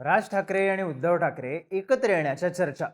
राज ठाकरे आणि उद्धव ठाकरे एकत्र येण्याच्या चर्चा.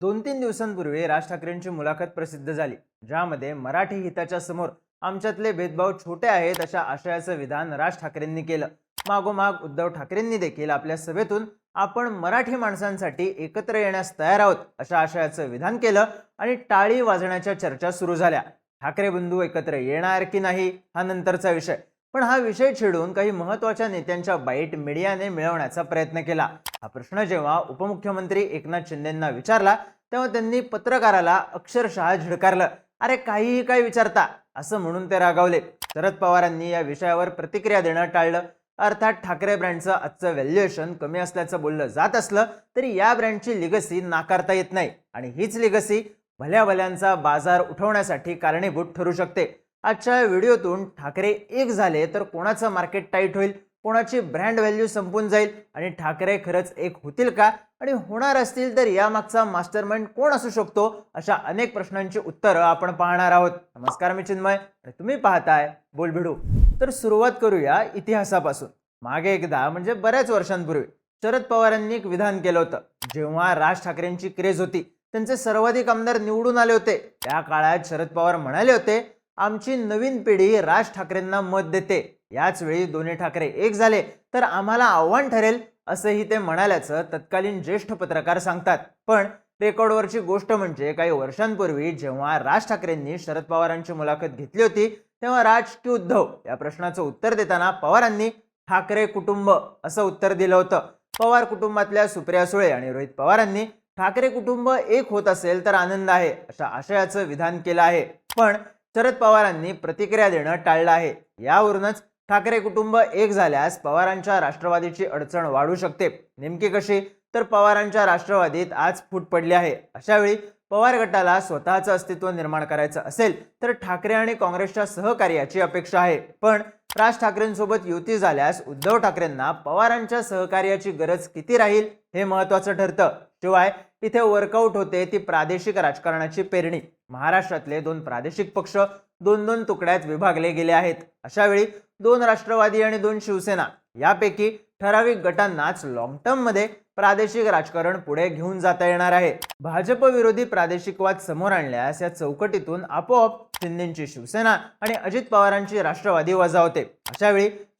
दोन तीन दिवसांपूर्वी राज ठाकरेंची मुलाखत प्रसिद्ध झाली ज्यामध्ये मराठी हिताच्या समोर आमच्यातले भेदभाव छोटे आहेत अशा आशयाचं विधान राज ठाकरेंनी केलं. मागोमाग उद्धव ठाकरेंनी देखील आपल्या सभेतून आपण मराठी माणसांसाठी एकत्र येण्यास तयार आहोत अशा आशयाचं विधान केलं आणि टाळी वाजण्याच्या चर्चा सुरू झाल्या. ठाकरे बंधू एकत्र येणार की नाही हा नंतरचा विषय. पण हा विषय छेडून काही महत्त्वाच्या नेत्यांच्या बाईट मीडियाने मिळवण्याचा प्रयत्न केला. हा प्रश्न जेव्हा उपमुख्यमंत्री एकनाथ शिंदेंना विचारला तेव्हा त्यांनी पत्रकाराला अक्षरशः झिडकारलं. अरे काहीही काय विचारता? असं म्हणून ते रागावले. शरद पवारांनी या विषयावर प्रतिक्रिया देणं टाळलं. अर्थात ठाकरे ब्रँडचं आजचं व्हॅल्युएशन कमी असल्याचं बोललं जात असलं तरी या ब्रँडची लिगसी नाकारता येत नाही. आणि हीच लिगसी भल्या भल्यांचा बाजार उठवण्यासाठी कारणीभूत ठरू शकते. आजच्या व्हिडिओतून ठाकरे एक झाले तर कोणाचं मार्केट टाईट होईल? कोणाची ब्रँड व्हॅल्यू संपून जाईल? आणि ठाकरे खरंच एक होतील का? आणि होणार असतील तर यामागचा मास्टरमाइंड कोण असू शकतो? अशा अनेक प्रश्नांची उत्तरं आपण पाहणार आहोत. नमस्कार मी चिन्मय. आणि तुम्ही पाहताय बोलभिडू. तर सुरुवात करूया इतिहासापासून. मागे एकदा म्हणजे बऱ्याच वर्षांपूर्वी शरद पवारांनी एक विधान केलं होतं. जेव्हा राज ठाकरेंची क्रेज होती त्यांचे सर्वाधिक आमदार निवडून आले होते. त्या काळात शरद पवार म्हणाले होते आमची नवीन पिढी राज ठाकरेंना मत देते. याचवेळी दोन्ही ठाकरे एक झाले तर आम्हाला आव्हान ठरेल असंही ते म्हणाल्याचं तत्कालीन ज्येष्ठ पत्रकार सांगतात. पण रेकॉर्डवरची गोष्ट म्हणजे काही वर्षांपूर्वी जेव्हा राज ठाकरेंनी शरद पवारांची मुलाखत घेतली होती तेव्हा राज की उद्धव या प्रश्नाचं उत्तर देताना पवारांनी ठाकरे कुटुंब असं उत्तर दिलं होतं. पवार कुटुंबातल्या सुप्रिया सुळे आणि रोहित पवारांनी ठाकरे कुटुंब एक होत असेल तर आनंद आहे अशा आशयाचं विधान केलं आहे. पण शरद पवारांनी प्रतिक्रिया देणं टाळलं आहे. यावरूनच ठाकरे कुटुंब एक झाल्यास पवारांच्या राष्ट्रवादीची अडचण वाढू शकते. नेमकी कशी? तर पवारांच्या राष्ट्रवादीत आज फूट पडली आहे. अशावेळी पवार गटाला स्वतःचं अस्तित्व निर्माण करायचं असेल तर ठाकरे आणि काँग्रेसच्या सहकार्याची अपेक्षा आहे. पण राज ठाकरेंसोबत युती झाल्यास उद्धव ठाकरेंना पवारांच्या सहकार्याची गरज किती राहील हे महत्वाचं ठरतं. शिवाय इथे वर्कआउट होते ती प्रादेशिक राजकारणाची पेरणी. महाराष्ट्रातले दोन प्रादेशिक पक्ष दोन दोन तुकड्यात विभागले गेले आहेत. अशा वेळी दोन राष्ट्रवादी आणि दोन शिवसेना यापैकी ठराविक गटांनाच लॉंग टर्ममध्ये प्रादेशिक राजकारण पुढे घेऊन जाता येणार आहे. भाजप विरोधी प्रादेशिकवाद समोर आणल्यास या चौकटीतून आपोआप शिंदेची शिवसेना आणि अजित पवारांची राष्ट्रवादी वजा होते.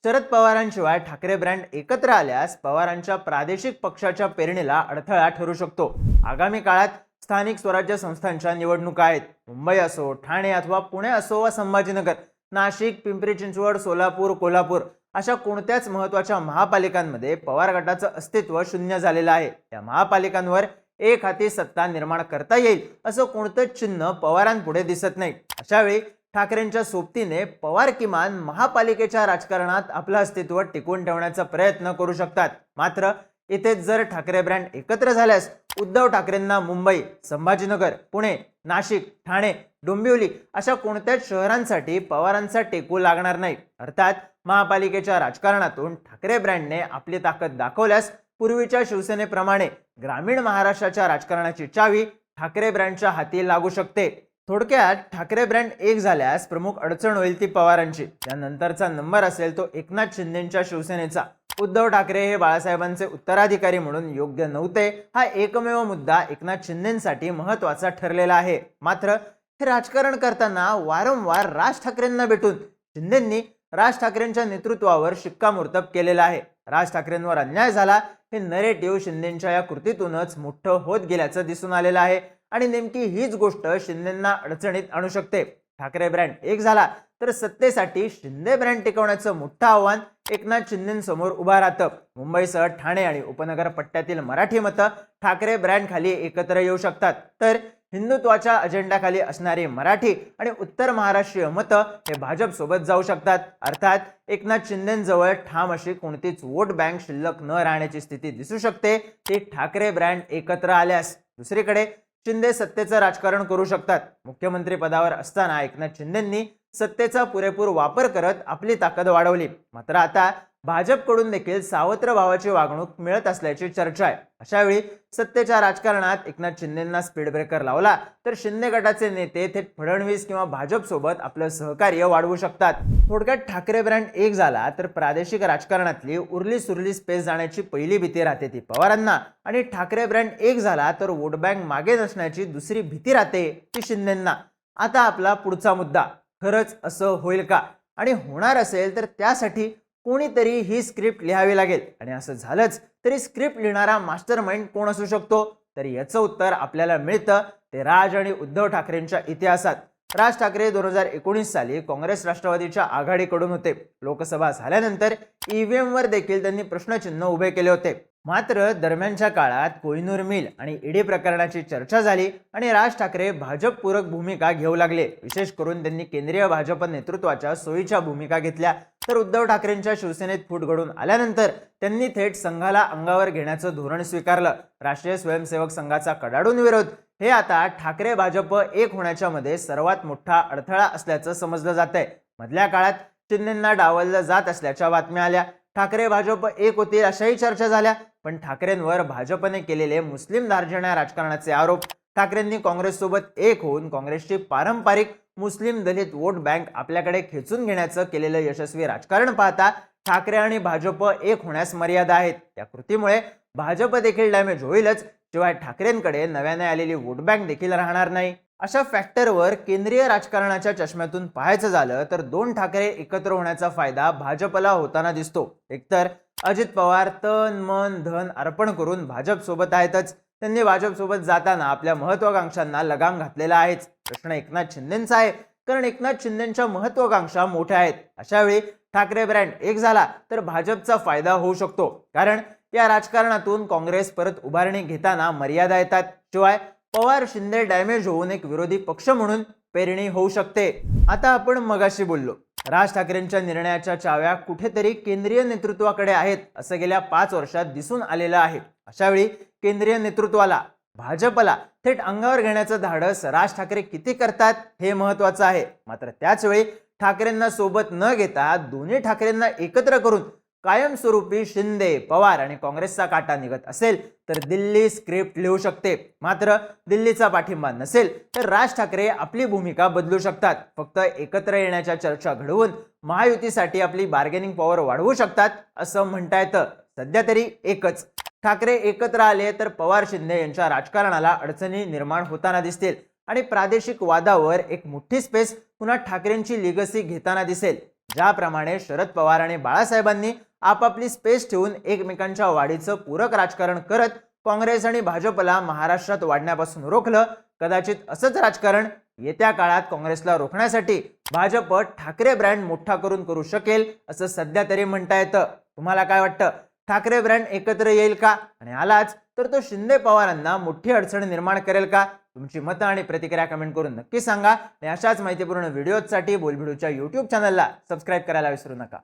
शरद पवारांशिवाय ठाकरे ब्रँड एकत्र आल्यास पवारांच्या प्रादेशिक पक्षाच्या पेरणीला अडथळा ठरू शकतो. आगामी काळात स्थानिक स्वराज्य संस्थांच्या निवडणुका आहेत. मुंबई असो ठाणे अथवा पुणे असो वा संभाजीनगर नाशिक पिंपरी चिंचवड सोलापूर कोल्हापूर अशा कोणत्याच महत्त्वाच्या महापालिकांमध्ये पवार गटाचं अस्तित्व शून्य झालेलं आहे. या महापालिकांवर एक हाती सत्ता निर्माण करता येईल असं कोणतंच चिन्ह पवारांपुढे दिसत नाही. अशावेळी ठाकरेंच्या सोबतीने पवार किमान महापालिकेच्या राजकारणात आपलं अस्तित्व टिकवून ठेवण्याचा प्रयत्न करू शकतात. मात्र इथेच जर ठाकरे ब्रँड एकत्र झाल्यास उद्धव ठाकरेंना मुंबई संभाजीनगर पुणे नाशिक ठाणे डोंबिवली अशा कोणत्याच शहरांसाठी पवारांचा टेकू लागणार नाही? अर्थात महापालिकेच्या राजकारणातून ठाकरे ब्रँडने आपली ताकद दाखवल्यास पूर्वीच्या शिवसेनेप्रमाणे ग्रामीण महाराष्ट्राच्या राजकारणाची चावी ठाकरे ब्रँडच्या हाती लागू शकते. थोडक्यात ठाकरे ब्रँड एक झाल्यास प्रमुख अडचण होईल ती पवारांची. त्यानंतरचा नंबर असेल तो एकनाथ शिंदेच्या शिवसेनेचा. उद्धव ठाकरे हे बाळासाहेबांचे उत्तराधिकारी म्हणून योग्य नव्हते. हा एकमेव मुद्दा एकनाथ शिंदेसाठी महत्त्वाचा ठरलेला आहे. मात्र हे राजकारण करताना वारंवार राज ठाकरेंना भेटून शिंदेंनी राज ठाकरेंच्या नेतृत्वावर शिक्कामोर्तब केलेला आहे. राज ठाकरेंवर अन्याय झाला हे नरेटिव्ह शिंदेच्या या कृतीतूनच मोठं होत गेल्याचं दिसून आलेलं आहे. आणि नेमकी हीच गोष्ट शिंदेंना अडचणीत आणू शकते. ठाकरे ब्रँड एक झाला तर सत्तेसाठी शिंदे ब्रँड टिकवण्याचं मोठं आव्हान एकनाथ शिंदेसमोर उभा राहतं. मुंबईसह ठाणे आणि उपनगर पट्ट्यातील मराठी मतं ठाकरे ब्रँड खाली एकत्र येऊ शकतात. तर हिंदुत्वाच्या अजेंडाखाली असणारी मराठी आणि उत्तर महाराष्ट्रीय मतं हे भाजपसोबत जाऊ शकतात. अर्थात एकनाथ शिंदेजवळ ठाम अशी कोणतीच वोट बँक शिल्लक न राहण्याची स्थिती दिसू शकते. ती ठाकरे ब्रँड एकत्र आल्यास दुसरीकडे शिंदे सत्तेचं राजकारण करू शकतात. मुख्यमंत्री पदावर असताना एकनाथ शिंदेंनी सत्तेचा पुरेपूर वापर करत आपली ताकद वाढवली. मात्र आता भाजपकडून देखील सावत्र भावाची वागणूक मिळत असल्याची चर्चा आहे. अशावेळी सत्तेच्या राजकारणात एकनाथ शिंदेंना स्पीड ब्रेकर लावला तर शिंदे गटाचे नेते थेट फडणवीस किंवा भाजपसोबत आपलं सहकार्य वाढवू शकतात. थोडक्यात ठाकरे ब्रँड एक झाला तर प्रादेशिक राजकारणातली उरली सुरली स्पेस जाण्याची पहिली भीती राहते ती पवारांना. आणि ठाकरे ब्रँड एक झाला तर वोट बँक मागे नसण्याची दुसरी भीती राहते ती शिंदेंना. आता आपला पुढचा मुद्दा खरंच असं होईल का? आणि होणार असेल तर त्यासाठी कोणीतरी ही स्क्रिप्ट लिहावी लागेल. आणि असं झालंच तरी स्क्रिप्ट लिहिणारा मास्टर माइंड कोण असू शकतो? तर याचं उत्तर आपल्याला मिळतं. ते राज आणि उद्धव ठाकरेंच्या इतिहासात. राज ठाकरे दोन हजार एकोणीस साली काँग्रेस राष्ट्रवादीच्या आघाडीकडून होते. लोकसभा झाल्यानंतर ईव्हीएमवर देखील त्यांनी प्रश्नचिन्ह उभे केले होते. मात्र दरम्यानच्या काळात कोहिनूर मिल आणि ईडी प्रकरणाची चर्चा झाली आणि राज ठाकरे भाजपपूरक भूमिका घेऊ लागले. विशेष करून त्यांनी केंद्रीय भाजप नेतृत्वाच्या सोयीच्या भूमिका घेतल्या. तर उद्धव ठाकरेंच्या शिवसेनेत फूट घडून आल्यानंतर त्यांनी थेट संघाला अंगावर घेण्याचं धोरण स्वीकारलं. राष्ट्रीय स्वयंसेवक संघाचा कडाडून विरोध हे आता ठाकरे भाजप एक होण्याच्या मध्ये सर्वात मोठा अडथळा असल्याचं समजलं जात आहे मधल्या काळात शिंदेंना डावललं जात असल्याच्या बातम्या आल्या. ठाकरे भाजप एक होतील अशाही चर्चा झाल्या. पण ठाकरेंवर भाजपने केलेले मुस्लिम दार्जण्या राजकारणाचे आरोप ठाकरेंनी काँग्रेससोबत एक होऊन काँग्रेसची पारंपरिक मुस्लिम दलित वोट बँक आपल्याकडे खेचून घेण्याचं केलेलं यशस्वी राजकारण पाहता ठाकरे आणि भाजप एक होण्यास मर्यादा आहेत. त्या कृतीमुळे भाजप देखील डॅमेज होईलच. शिवाय ठाकरेंकडे नव्याने आलेली वोट बँक देखील राहणार नाही. अशा फॅक्टरवर केंद्रीय राजकारणाच्या चष्म्यातून पाहायचं झालं तर दोन ठाकरे एकत्र होण्याचा फायदा भाजपला होताना दिसतो. एकतर अजित पवार तन मन धन अर्पण करून भाजपसोबत आहेतच. त्यांनी भाजपसोबत जाताना आपल्या महत्वाकांक्षांना लगाम घातलेला आहेच. प्रश्न एकनाथ शिंदेचा आहे. कारण एकनाथ शिंदेच्या महत्वाकांक्षा मोठ्या आहेत. अशावेळी ठाकरे ब्रँड एक झाला तर भाजपचा फायदा होऊ शकतो. कारण या राजकारणातून काँग्रेस परत उभारणी घेताना मर्यादा येतात. शिवाय पवार शिंदे डॅमेज होऊन एक विरोधी पक्ष म्हणून पेरणी होऊ शकते. आता आपण मगाशी बोललो राज ठाकरेंच्या निर्णयाच्या चाव्या कुठेतरी केंद्रीय नेतृत्वाकडे आहेत असं गेल्या पाच वर्षात दिसून आलेलं आहे. अशावेळी केंद्रीय नेतृत्वाला भाजपला थेट अंगावर घेण्याचं धाडस राज ठाकरे किती करतात हे महत्वाचं आहे. मात्र त्याच वेळी ठाकरेंना सोबत न घेता दोन्ही ठाकरेंना एकत्र करून कायमस्वरूपी शिंदे पवार आणि काँग्रेसचा काटा निघत असेल तर दिल्ली स्क्रिप्ट लिहू शकते. मात्र दिल्लीचा पाठिंबा नसेल तर राज ठाकरे आपली भूमिका बदलू शकतात. फक्त एकत्र येण्याच्या चर्चा घडवून महायुतीसाठी आपली बार्गेनिंग पॉवर वाढवू शकतात असं म्हणता येतं. सध्या तरी एकच. ठाकरे एकत्र आले तर पवार शिंदे यांच्या राजकारणाला अडचणी निर्माण होताना दिसतील आणि प्रादेशिक वादावर एक मोठी स्पेस पुन्हा ठाकरेंची लिगसी घेताना दिसेल. ज्याप्रमाणे शरद पवार आणि बाळासाहेबांनी आपापली स्पेस ठेवून एकमेकांच्या वाढीचं पूरक राजकारण करत काँग्रेस आणि भाजपला महाराष्ट्रात वाढण्यापासून रोखलं कदाचित असंच राजकारण येत्या काळात काँग्रेसला रोखण्यासाठी भाजप ठाकरे ब्रँड मोठा करून करू शकेल असं सध्या तरी म्हणता येतं. तुम्हाला काय वाटतं? ठाकरे ब्रँड एकत्र येईल का? आणि आलाच तर तो शिंदे पवारांना मोठी अडचण निर्माण करेल का? तुमची मतं आणि प्रतिक्रिया कमेंट करून नक्की सांगा. आणि अशाच माहितीपूर्ण व्हिडिओजसाठी बोलभिडूच्या युट्यूब चॅनलला सबस्क्राईब करायला विसरू नका.